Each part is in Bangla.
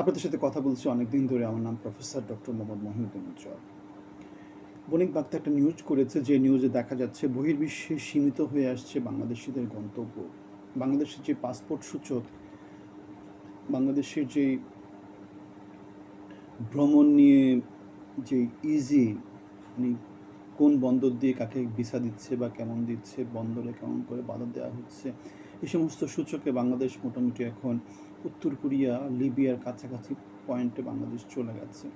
আপনাদের সাথে কথা বলছি অনেকদিন ধরে। আমার নাম প্রফেসর ডক্টর মোহাম্মদ মহিউদ্দিন উজ্জ্বল। বণিক বার্তা একটা নিউজ করেছে, যে নিউজে দেখা যাচ্ছে বহির্বিশ্বে সীমিত হয়ে আসছে বাংলাদেশিদের গন্তব্য। বাংলাদেশের যে পাসপোর্ট সূচক, বাংলাদেশের যে ভ্রমণ নিয়ে যে ইজি মানে কোন বন্দর দিয়ে কাকে ভিসা দিচ্ছে বা কেমন দিচ্ছে, বন্দরে কেমন করে বাধা দেওয়া হচ্ছে, এই সমস্ত সূচকে বাংলাদেশ মোটামুটি এখন উত্তর কোরিয়া, লিবিয়ার কাছাকাছি পয়েন্টে বাংলাদেশ চলে গেছে।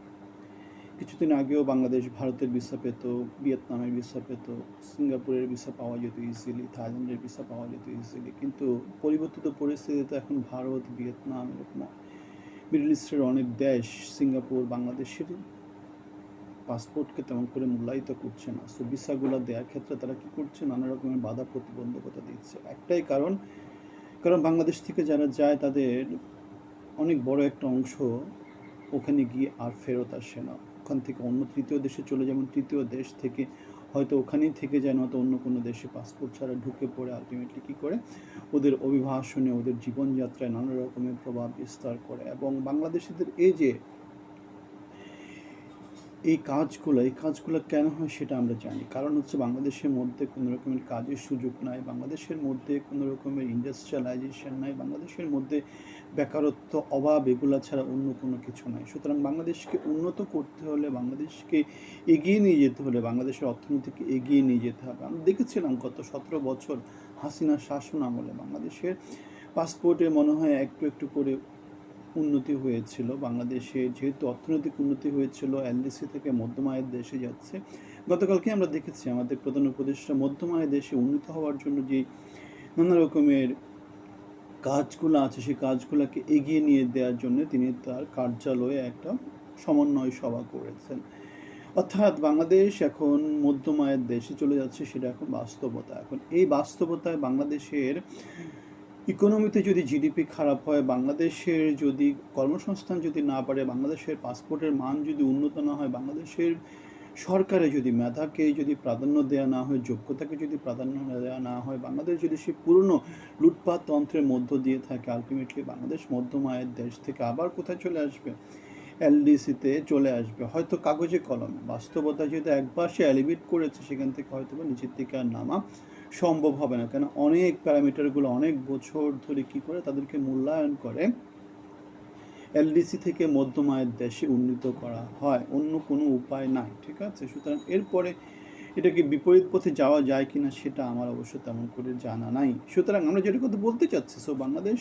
কিছুদিন আগেও বাংলাদেশ ভারতের ভিসা পেত, ভিয়েতনামের ভিসা পেত, সিঙ্গাপুরের ভিসা পাওয়া যেত ইজিলি থাইল্যান্ডের ভিসা পাওয়া যেত ইজিলি কিন্তু পরিবর্তিত পরিস্থিতিতে এখন ভারত, ভিয়েতনাম এরকম মিডল ইস্টের অনেক দেশ, সিঙ্গাপুর, বাংলাদেশের পাসপোর্টকে তেমন করে মূল্যায়িত করছে না। সো ভিসাগুলো দেওয়ার ক্ষেত্রে তারা কী করছে? নানা রকমের বাধা প্রতিবন্ধকতা দিচ্ছে। একটাই কারণ কারণ বাংলাদেশ থেকে যারা যায় তাদের অনেক বড় একটা অংশ ওখানে গিয়ে আর ফেরত আসে না। ওখান থেকে অন্য তৃতীয় দেশে চলে যেমন তৃতীয় দেশ থেকে হয়তো ওখানেই থেকে যায়, নয়তো অন্য কোনো দেশে পাসপোর্ট ছাড়া ঢুকে পড়ে আলটিমেটলি কী করে? ওদের অভিভাষণে ওদের জীবনযাত্রায় নানা রকমের প্রভাব বিস্তার করে। এবং বাংলাদেশিদের এই যে এই কাজগুলো এই কাজগুলো কেন হয় সেটা আমরা জানি। কারণ হচ্ছে বাংলাদেশের মধ্যে কোনো রকমের কাজের সুযোগ নাই, বাংলাদেশের মধ্যে কোনো রকমের ইন্ডাস্ট্রিয়ালাইজেশন নাই, বাংলাদেশের মধ্যে বেকারত্ব অভাব এগুলো ছাড়া অন্য কোনো কিছু নাই। সুতরাং বাংলাদেশকে উন্নত করতে হলে, বাংলাদেশকে এগিয়ে নিয়ে যেতে হলে, বাংলাদেশের অর্থনীতিকে এগিয়ে নিয়ে যেতে হবে। আমরা দেখেছিলাম গত সতেরো বছর হাসিনা শাসন আমলে বাংলাদেশের পাসপোর্টে মনে হয় একটু একটু করে উন্নতি হয়েছিল। বাংলাদেশে যেহেতু অর্থনৈতিক উন্নতি হয়েছিল, এলডিসি থেকে মধ্যম আয়ের দেশে যাচ্ছে। গতকালকে আমরা দেখেছি আমাদের প্রধান উপদেষ্টা মধ্যম আয়ের দেশে উন্নত হওয়ার জন্য যে নানা রকমের কাজগুলো আছে, সেই কাজগুলোকে এগিয়ে নিয়ে দেওয়ার জন্য তিনি তার কার্যালয়ে একটা সমন্বয় সভা করেছেন। অর্থাৎ বাংলাদেশ এখন মধ্যম আয়ের দেশে চলে যাচ্ছে, সেটা এখন বাস্তবতা। এখন এই বাস্তবতায় বাংলাদেশের ইকোনমিতে যদি জিডিপি খারাপ হয়, বাংলাদেশের যদি কর্মসংস্থান যদি না বাড়ে, বাংলাদেশের পাসপোর্টের মান যদি উন্নত না হয়, বাংলাদেশের সরকারে যদি মেধাকে যদি প্রাধান্য দেওয়া না হয়, যোগ্যতাকে যদি প্রাধান্য দেওয়া না হয়, বাংলাদেশ যদি সে পুরনো লুটপাট তন্ত্রের মধ্য দিয়ে থাকে আলটিমেটলি বাংলাদেশ মধ্যম আয়ের দেশ থেকে আবার কোথায় চলে আসবে? এলডিসিতে চলে আসবে। হয়তো কাগজে কলমে। বাস্তবতা যেহেতু একবার সে এলিভেট করেছে, সেখান থেকে হয়তো বা নিচের দিকে আর নামা সম্ভব হবে না। কেন? অনেক প্যারামিটারগুলো অনেক বছর ধরে কি করে? তাদেরকে মূল্যায়ন করে এলডিসি থেকে মধ্যম আয়ের দেশে উন্নীত করা হয়। অন্য কোনো উপায় নাই, ঠিক আছে? সুতরাং এরপরে এটাকে বিপরীত পথে যাওয়া যায় কি না সেটা আমার অবশ্য তেমন করে জানা নাই। সুতরাং আমরা যেটা কথা বলতে চাচ্ছি সো বাংলাদেশ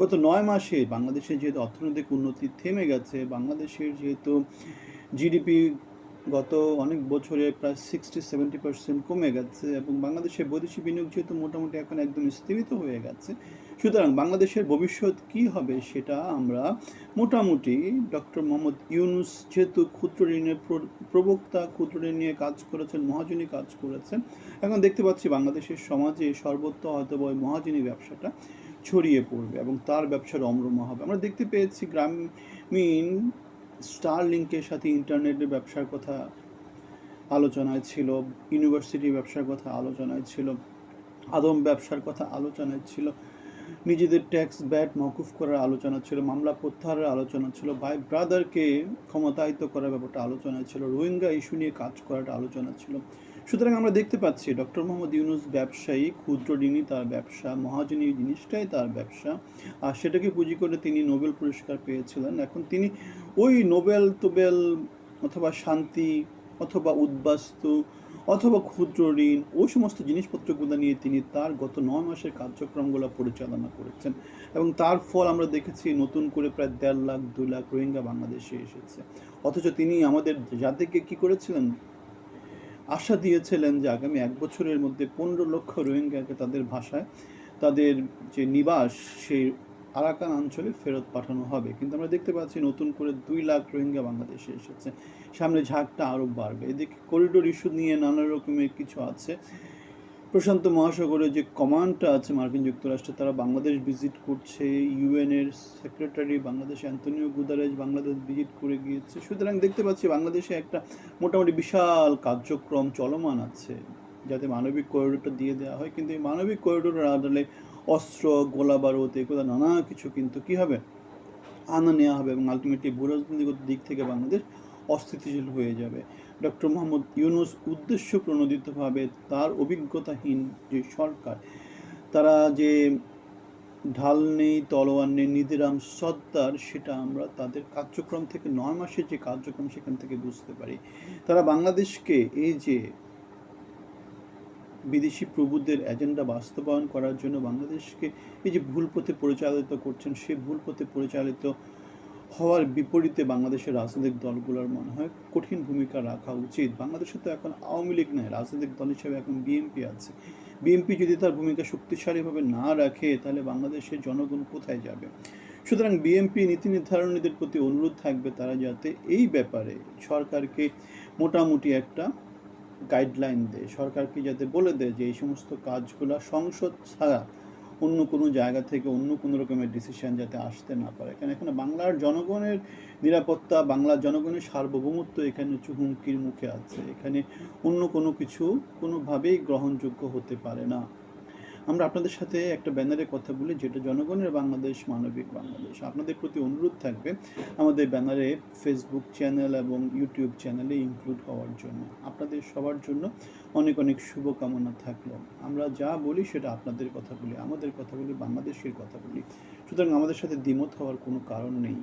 গত নয় মাসে, বাংলাদেশের যেহেতু অর্থনৈতিক উন্নতি থেমে গেছে, বাংলাদেশের যেহেতু জিডিপি গত অনেক বছরে প্রায় সিক্সটি সেভেন্টি পার্সেন্ট কমে গেছে এবং বাংলাদেশের বৈদেশিক বিনিয়োগ যেহেতু মোটামুটি এখন একদম স্থিমিত হয়ে গেছে, সুতরাং বাংলাদেশের ভবিষ্যৎ কী হবে সেটা আমরা মোটামুটি ডক্টর মোহাম্মদ ইউনুস যেহেতু ক্ষুদ্র ঋণের প্রবক্তা, ক্ষুদ্র ঋণ নিয়ে কাজ করেছেন, মহাজনী কাজ করেছেন, এখন দেখতে পাচ্ছি বাংলাদেশের সমাজে সর্বত্র হয়তো ওই মহাজনী ব্যবসাটা ছড়িয়ে পড়বে এবং তার ব্যবসার অমরম হবে। আমরা দেখতে পেয়েছি গ্রামীণ স্টার লিঙ্কের সাথে ইন্টারনেটের ব্যবসার কথা আলোচনায় ছিল ইউনিভার্সিটি ব্যবসার কথা আলোচনায় ছিল, আদম ব্যবসার কথা আলোচনায় ছিল, নিজেদের ট্যাক্স ব্যাট মকুফ করার আলোচনা ছিল, মামলা প্রত্যাহারের আলোচনা ছিল, ভাই ব্রাদারকে ক্ষমতায়িত করার ব্যাপারটা আলোচনা ছিল, রোহিঙ্গা ইস্যু নিয়ে কাজ করাটা আলোচনা ছিল। সুতরাং আমরা দেখতে পাচ্ছি ডক্টর মোহাম্মদ ইউনুস ব্যবসায়ী, ক্ষুদ্র ঋণী, তার ব্যবসা, মহাজনী জিনিসটাই তার ব্যবসা। আর সেটাকে পুঁজি করে তিনি নোবেল পুরস্কার পেয়েছিলেন। এখন তিনি ওই নোবেল টোবেল অথবা শান্তি অথবা উদ্বাস্তু অথবা ক্ষুদ্র ঋণ, ওই সমস্ত জিনিসপত্রগুলো নিয়ে তিনি তার গত নয় মাসের কার্যক্রমগুলো পরিচালনা করেছেন। এবং তার ফল আমরা দেখেছি নতুন করে প্রায় দেড় লাখ দু লাখ রোহিঙ্গা বাংলাদেশে এসেছে। অথচ তিনি আমাদের জাতিকে কি করেছিলেন? আশা দিয়েছিলেন যে আগামী এক বছরের মধ্যে পনেরো লক্ষ রোহিঙ্গাকে তাদের ভাষায় তাদের যে নিবাস, সেই আরাকান অঞ্চলে ফেরত পাঠানো হবে। কিন্তু আমরা দেখতে পাচ্ছি নতুন করে দুই লাখ রোহিঙ্গা বাংলাদেশে এসেছে। সামনে ঝাঁকটা আরও বাড়বে। এদিকে করিডোর ইস্যু নিয়ে নানা রকমের কিছু আছে। প্রশান্ত মহাসাগরে যে কমান্ডটা আছে মার্কিন যুক্তরাষ্ট্রে, তারা বাংলাদেশ ভিজিট করছে ইউএনের secretary Bangladesh Antonio Guterres Bangladesh visit করে গিয়েছে। সুতরাং দেখতে পাচ্ছি বাংলাদেশে একটা মোটামুটি বিশাল কার্যক্রম চলমান আছে, যাতে মানবিক করিডোরটা দিয়ে দেওয়া হয়। কিন্তু এই মানবিক করিডোরের আড়ালে অস্ত্র গোলা বারুদ এগুলো নানা কিছু কিন্তু কী হবে? আনা নেওয়া হবে এবং আলটিমেটলি ভূরাজনৈতিক দিক থেকে বাংলাদেশ অস্থিতিশীল হয়ে যাবে। ডক্টর মোহাম্মদ ইউনুস উদ্দেশ্য প্রণোদিতভাবে তার অভিজ্ঞতাহীন যে সরকার, তারা যে ঢাল নেই, তলোয়ার নেই, নিধিরাম সর্দার, সেটা আমরা তাদের কার্যক্রম থেকে নয় মাসের যে কার্যক্রম সেখান থেকে বুঝতে পারি। তারা বাংলাদেশকে এই যে বিদেশি প্রভুদের এজেন্ডা বাস্তবায়ন করার জন্য বাংলাদেশকে এই যে ভুল পথে পরিচালিত করছেন সেই ভুল পথে পরিচালিত হওয়ার বিপরীতে বাংলাদেশের রাজনৈতিক দলগুলোর মনে হয় কঠিন ভূমিকা রাখা উচিত। বাংলাদেশে তো এখন আওয়ামী লীগ নেই, রাজনৈতিক দল হিসেবে এখন বিএনপি আছে। বিএনপি যদি তার ভূমিকা শক্তিশালীভাবে না রাখে, তাহলে বাংলাদেশের জনগণ কোথায় যাবে? সুতরাং বিএনপি নীতি নির্ধারণীদের প্রতি অনুরোধ থাকবে তারা যাতে এই ব্যাপারে সরকারকে মোটামুটি একটা গাইডলাইন দেয়। সরকারকে যাতে বলে দেয় যে এই সমস্ত কাজগুলো সংসদ ছাড়া অন্য কোনো জায়গা থেকে অন্য কোনো রকমের ডিসিশন যাতে আসতে না পারে। কারণ এখানে বাংলার জনগণের নিরাপত্তা, বাংলার জনগণের সার্বভৌমত্ব এখানে হুমকির মুখে আছে। এখানে অন্য কোনো কিছু কোনোভাবেই গ্রহণযোগ্য হতে পারে না। আমরা আপনাদের সাথে একটা ব্যানারে কথা বলি, যেটা জনগণের বাংলাদেশ, মানবিক বাংলাদেশ। আপনাদের প্রতি অনুরোধ থাকবে আমাদের ব্যানারে ফেসবুক চ্যানেল এবং ইউটিউব চ্যানেলে ইনক্লুড হওয়ার জন্য। আপনাদের সবার জন্য অনেক অনেক শুভকামনা থাকল। আমরা যা বলি সেটা আপনাদের কথা বলি, আমাদের কথা বলি, বাংলাদেশের কথা বলি। সুতরাং আমাদের সাথে দ্বিমত হওয়ার কোনো কারণ নেই।